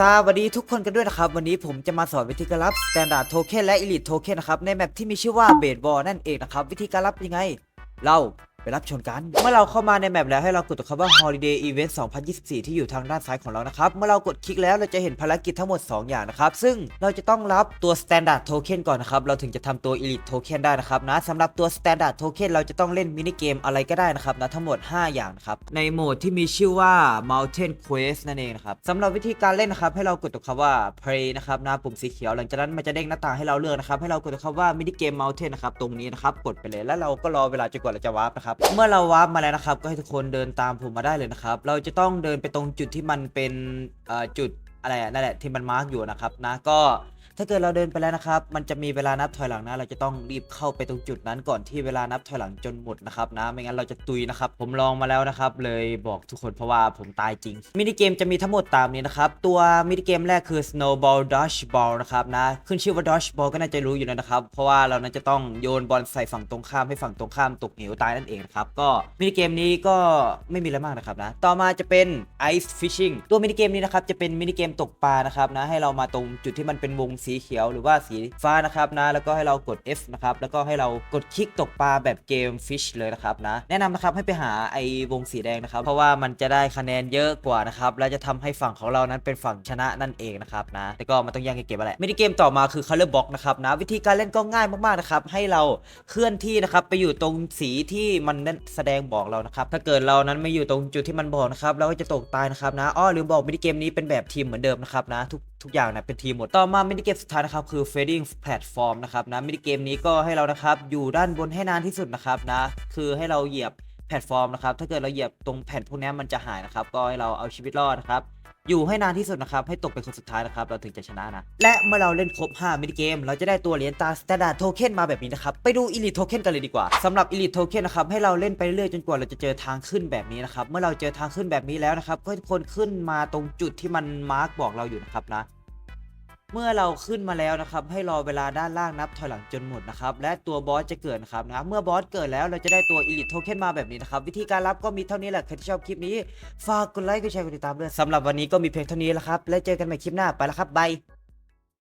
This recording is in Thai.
สวัสดีทุกคนกันด้วยนะครับ วันนี้ผมจะมาสอนวิธีการรับ Standard Token และ Elite Token นะครับ ในแมปที่มีชื่อว่า b a s e b a l l นั่นเองนะครับ วิธีการรับยังไง เรา ไปรับชมกัน เมื่อเราเข้ามาในแมปแล้วให้เรากดตัวคำว่า Holiday Event 2024 ที่อยู่ทางด้านซ้ายของเรานะครับ เมื่อเรากดคลิกแล้วเราจะเห็นภารกิจทั้งหมด 2 อย่างนะครับ ซึ่งเราจะต้องรับตัว Standard Token ก่อนนะครับ เราถึงจะทำตัว Elite Token ได้นะครับนะสำหรับตัว Standard Token เราจะต้องเล่นมินิเกมอะไรก็ได้นะครับนะทั้งหมด 5 อย่างนะครับในโหมดที่มีชื่อว่า Mountain Quest นั่นเองนะครับสำหรับวิธีการเล่นนะครับให้เรากดตัวคำว่า Play นะครับหนะปุ่มสีเขียวหลังจากนั้นมันจะเด้งหน้าต่างให้เราเลือกนะครับให้เรากดตัวคำว่ามินิเกม Mountain นะครับตรงนี้นะครับกดไปเลยแล้วเราก็รอเวลาจนกว่าเราจะวาร์ปนะครับเมื่อเราวาร์ปมาแล้วนะครับ ก็ให้ทุกคนเดินตามผมมาได้เลยนะครับ เราจะต้องเดินไปตรงจุดที่มันเป็นจุดอะไรนั่นแหละที่มันมาร์กอยู่นะครับนะก็ ถ้าเกิดเราเดินไปแล้วนะครับ มันจะมีเวลานับถอยหลังนะ เราจะต้องรีบเข้าไปตรงจุดนั้นก่อนที่เวลานับถอยหลังจนหมดนะครับนะ ไม่งั้นเราจะตุยนะครับ ผมลองมาแล้วนะครับ เลยบอกทุกคนเพราะว่าผมตายจริง มินิเกมจะมีทั้งหมดตามนี้นะครับ ตัวมินิเกมแรกคือ snowball dodgeball นะครับนะ ขึ้นชื่อว่า dodgeball ก็น่าจะรู้อยู่แล้วนะครับ เพราะว่าเรานั้นจะต้องโยนบอลใส่ฝั่งตรงข้ามให้ฝั่งตรงข้ามตกเหวตายนั่นเองนะครับ ก็มินิเกมนี้ก็ไม่มีอะไรมากนะครับนะ ต่อมาจะเป็น ice fishing ตัวมินิเกมนี้นะครับจะเป็นมินิเกมตกปลานะครับนะให้เรามาตรงจุดที่มันเป็นวงสสีเขียวหรือว่าสีฟ้านะครับนะแล้วก็ให้เรากด F นะครับแล้วก็ให้เรากดคลิกตกปลาแบบเกม Fish เลยนะครับนะแนะนำนะครับให้ไปหาไอ้วงสีแดงนะครับ เพราะว่ามันจะได้คะแนนเยอะกว่านะครับและจะทำให้ฝั่งของเรานั้นเป็นฝั่งชนะนั่นเองนะครับนะแต่ก็มันต้องย่งเก็บอะไรมินิเกมต่อมาคือ Color Box นะครับนะวิธีการเล่นก็ง่ายมากๆนะครับให้เราเคลื่อนที่นะครับไปอยู่ตรงสีที่มันนั้นแสดงบอกเรานะครับถ้าเกิดเรานั้นไม่อยู่ตรงจุดที่มันบอกนะครับเราก็จะตกตายนะครับนะอ้อหรือบอกมินิเกมนี้เป็นแบบทีมเหมือนเดิมนะครับนะทุกทุกอย่างนะเป็นทีมหมดต่อมามินิเกมสุดท้ายนะครับคือ fading platform นะครับนะมินิเกมนี้ก็ให้เรานะครับอยู่ด้านบนให้นานที่สุดนะครับนะคือให้เราเหยียบแพลตฟอร์มนะครับถ้าเกิดเราเหยียบตรงแผ่นพวกนี้มันจะหายนะครับก็ให้เราเอาชีวิตรอดนะครับอยู่ให้นานที่สุดนะครับ ให้ตกเป็นคนสุดท้ายนะครับ เราถึงจะชนะนะ และเมื่อเราเล่นครบ 5 มินิเกม เราจะได้ตัวเหรียญตา Standard Token มาแบบนี้นะครับ ไปดู Elite Token กันเลยดีกว่าสำหรับ Elite Token นะครับ ให้เราเล่นไปเรื่อยจนกว่าเราจะเจอทางขึ้นแบบนี้นะครับ เมื่อเราเจอทางขึ้นแบบนี้แล้วนะครับก็ทุกคนขึ้นมาตรงจุดที่มันมาร์กบอกเราอยู่นะครับนะ เมื่อเราขึ้นมาแล้วนะครับให้รอเวลาด้านล่างนับถอยหลังจนหมดนะครับและตัวบอสจะเกิดนะครับนะเมื่อบอสเกิดแล้วเราจะได้ตัวอิลิทโทเค็นมาแบบนี้นะครับวิธีการรับก็มีเท่านี้แหละใครที่ชอบคลิปนี้ฝากกดไลค์กดแชร์กดติดตามด้วยสำหรับวันนี้ก็มีเพียงเท่านี้แล้วครับและเจอกันใหม่คลิปหน้าไปแล้วครับบาย